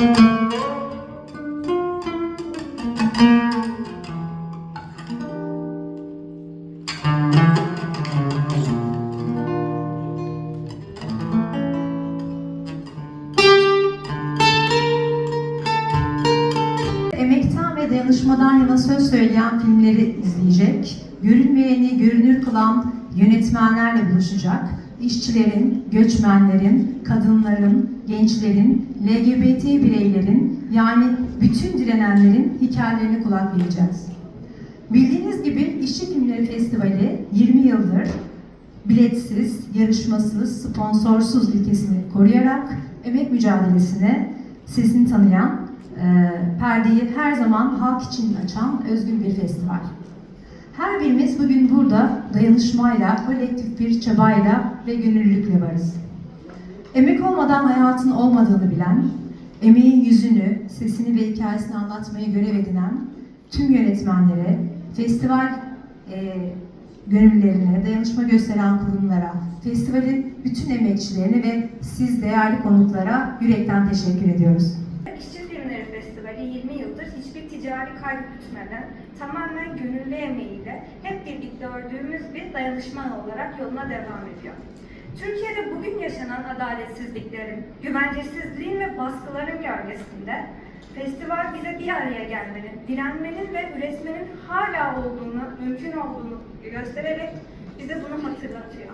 Emekten ve dayanışmadan yana söz söyleyen filmleri izleyecek, görünmeyeni görünür kılan yönetmenlerle buluşacak, işçilerin, göçmenlerin, kadınların, gençlerin, LGBT bireylerin yani bütün direnenlerin hikayelerine kulak vereceğiz. Bildiğiniz gibi İşçi Filmleri Festivali 20 yıldır biletsiz, yarışmasız, sponsorsuz ilkesini koruyarak emek mücadelesine sesini tanıyan, e, perdeyi her zaman halk için açan özgün bir festival. Her birimiz bugün burada dayanışmayla, kolektif bir çabayla ve gönüllülükle varız. Emek olmadan hayatın olmadığını bilen, emeğin yüzünü, sesini ve hikayesini anlatmayı görev edinen tüm yönetmenlere, festival e, gönüllülerine, dayanışma gösteren kurumlara, festivalin bütün emekçilerine ve siz değerli konuklara yürekten teşekkür ediyoruz. İşçi Filmleri Festivali 20 yıldır hiçbir ticari kaygı tamamen gönüllü emeğiyle hep birlikte ördüğümüz bir dayanışma olarak yoluna devam ediyor. Türkiye'de bugün yaşanan adaletsizliklerin, güvencesizliğin ve baskıların gölgesinde festival bize bir araya gelmenin, direnmenin ve üretmenin hala olduğunu, mümkün olduğunu göstererek bize bunu hatırlatıyor.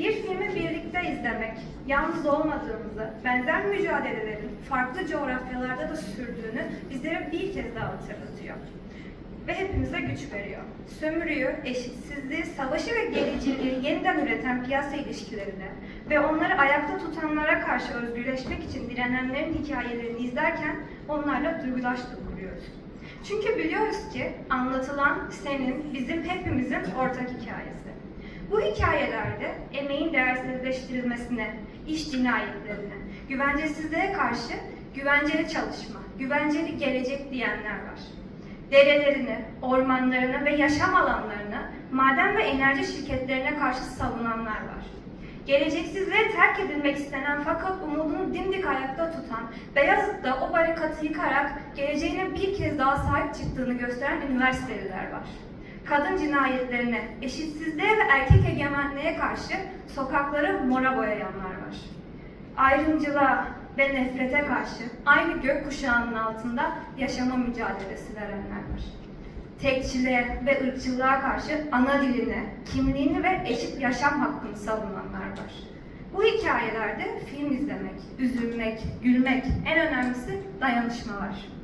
Bir filmi birlikte izlemek, yalnız olmadığımızı, benzer mücadelelerin farklı coğrafyalarda da sürdüğünü bizlere bir kez daha hatırlatıyor. Ve hepimize güç veriyor. Sömürüyü, eşitsizliği, savaşı ve gericiliği yeniden üreten piyasa ilişkilerine ve onları ayakta tutanlara karşı özgürleşmek için direnenlerin hikayelerini izlerken onlarla duygudaşlık kuruyoruz. Çünkü biliyoruz ki anlatılan senin, bizim hepimizin ortak hikayesi. Bu hikayelerde emeğin değersizleştirilmesine, iş cinayetlerine, güvencesizliğe karşı güvenceli çalışma, güvenceli gelecek diyenler var. Derelerini, ormanlarını ve yaşam alanlarını maden ve enerji şirketlerine karşı savunanlar var. Geleceksizliğe terk edilmek istenen fakat umudunu dimdik ayakta tutan, Beyazıt'ta o barikatı yıkarak geleceğine bir kez daha sahip çıktığını gösteren üniversiteliler var kadın cinayetlerine, eşitsizliğe ve erkek egemenliğe karşı sokakları mora boyayanlar var. Ayrımcılığa ve nefrete karşı aynı gökkuşağının altında yaşama mücadelesi verenler var. Tekçiliğe ve ırkçılığa karşı ana dilini, kimliğini ve eşit yaşam hakkını savunanlar var. Bu hikayelerde film izlemek, üzülmek, gülmek, en önemlisi dayanışma var.